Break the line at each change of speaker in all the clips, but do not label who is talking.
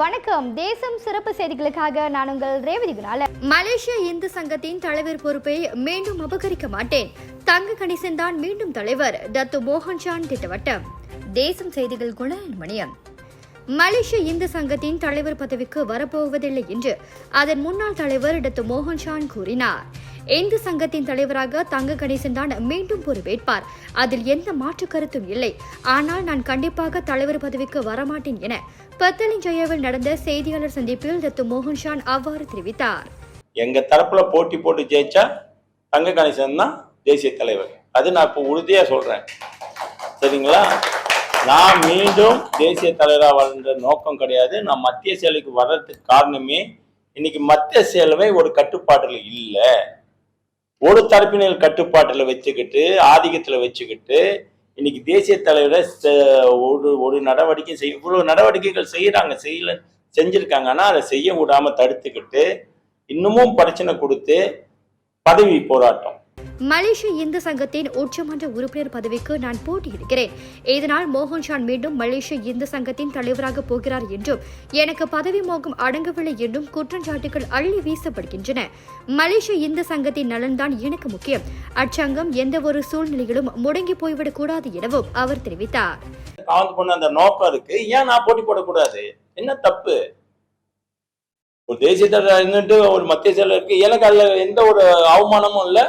வணக்கம். தேசம் சிறப்பு செய்திகளுக்காக நான் உங்கள் ரேவதி குணால. மலேசிய இந்து சங்கத்தின் தலைவர் பொறுப்பை மீண்டும் அபகரிக்க மாட்டேன். தங்க கணேசன் தான் மீண்டும் தலைவர். டத்து மோகன்ஜான் திட்டவட்டம். தேசம் செய்திகள் குணன் மணியம் மலேசிய இந்து சங்கத்தின் தலைவர் பதவிக்கு வரப்போவதில்லை என்று அதன் முன்னாள் தலைவர் டத்து மோகன்ஷான் கூறினார். இந்து சங்கத்தின் தலைவராக தங்க கணேசன் தான் மீண்டும் பொறுப்பேற்பார். அதில் எந்த மாற்று கருத்தும் இல்லை. ஆனால் நான் கண்டிப்பாக தலைவர் பதவிக்கு வரமாட்டேன் என பத்தலிஞ்சயாவில் நடந்த செய்தியாளர் சந்திப்பில் தத்து மோகன்ஷான் அவ்வாறு தெரிவித்தார்.
எங்க தரப்புல போட்டி போட்டு ஜெயிச்சா தங்க கணேசன் தான் தேசிய தலைவர். அது நான் இப்போ உறுதியா சொல்றேன். சரிங்களா? நான் மீண்டும் தேசிய தலைவராக வளர்ந்த நோக்கம் கிடையாது. நான் மத்திய செயலுக்கு வர்றதுக்கு காரணமே இன்னைக்கு மத்திய செயலவை ஒரு கட்டுப்பாட்டில் இல்லை. ஒரு தரப்பினர் கட்டுப்பாட்டில் வச்சுக்கிட்டு ஆதிக்கத்தில் வச்சுக்கிட்டு இன்னைக்கு தேசிய தலைவரை ஒரு ஒரு நடவடிக்கை செய்ய இவ்வளோ நடவடிக்கைகள் செய்கிறாங்க செய்யல செஞ்சுருக்காங்க. ஆனால் அதை செய்ய விடாமல் தடுத்துக்கிட்டு இன்னமும் பிரச்சனை கொடுத்து பதவி போராட்டம்.
மலேசிய இந்து சங்கத்தின் உச்சமன்ற உறுப்பினர் பதவிக்கு நான் போட்டியிடுகிறேன். இதனால் மோகன்ஷான் மீண்டும் மலேசிய இந்து சங்கத்தின் தலைவராக போகிறார் என்றும் எனக்கு பதவி மோகம் அடங்கவில்லை என்றும் குற்றச்சாட்டுகள் அள்ளி வீசப்படுகின்றன. மலேசிய இந்து சங்கத்தின் நலன்தான் எனக்கு முக்கியம். அச்சங்கம் எந்த ஒரு சூழ்நிலையிலும் முடங்கி போய்விடக் கூடாது எனவும் அவர் தெரிவித்தார்.
பண்ண அந்த நோக்கம் இருக்கு. ஏன் நான் போட்டி போடக்கூடாது என்ன தப்பு? ஒரு தேசிய தலைவர் இருந்துட்டு ஒரு மத்திய செயலர் இருக்கு. எனக்கு அதுல எந்த ஒரு அவமானமும் இல்லை.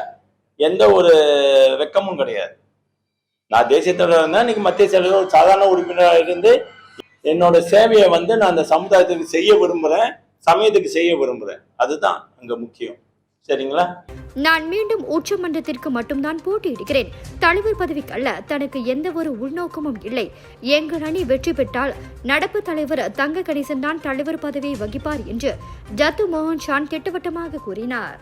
எந்த ஒரு வெக்கமும் கிடையாது. நான் தேசிய தலைவர் இருந்தேன் இன்னைக்கு மத்திய செயலர் ஒரு சாதாரண உறுப்பினராக இருந்து என்னோட சேவையை வந்து நான் அந்த சமுதாயத்துக்கு செய்ய விரும்புறேன் சமயத்துக்கு செய்ய விரும்புறேன். அதுதான் அங்க முக்கியம். சரிங்களா?
நான் மீண்டும் உச்சமன்றத்திற்கு மட்டும்தான் போட்டியிடுகிறேன். தலைவர் பதவிக்கு அல்ல தனக்கு எந்த ஒரு உள்நோக்கமும் இல்லை. எங்கள் அணி வெற்றி பெற்றால் நடப்பு தலைவர் தங்க கணேசன் தான் தலைவர் பதவியை வகிப்பார் என்று ஜத்து மோகன் ஷான் திட்டவட்டமாக கூறினார்.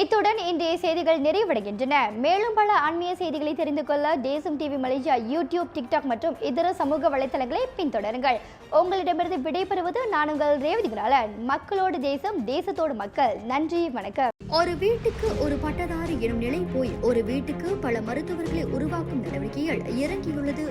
இத்துடன் இன்றைய செய்திகள் நிறைவடைகின்றன. மேலும் பல ஆன்மீக செய்திகளை தெரிந்து கொள்ள தேசம் டிவி மலேசியா யூடியூப் டிக்டாக் மற்றும் இதர சமூக வலைத்தளங்களை பின்தொடருங்கள். உங்களிடமிருந்து விடைபெறுவது நான் உங்கள் ரேவதி குணாலன். மக்களோடு தேசம் தேசத்தோடு மக்கள். நன்றி வணக்கம். ஒரு வீட்டுக்கு ஒரு பட்டதாரி எனும் நிலை போய் ஒரு வீட்டுக்கு பல மருத்துவர்களை உருவாக்கும் நடவடிக்கையில் இறங்கியுள்ளது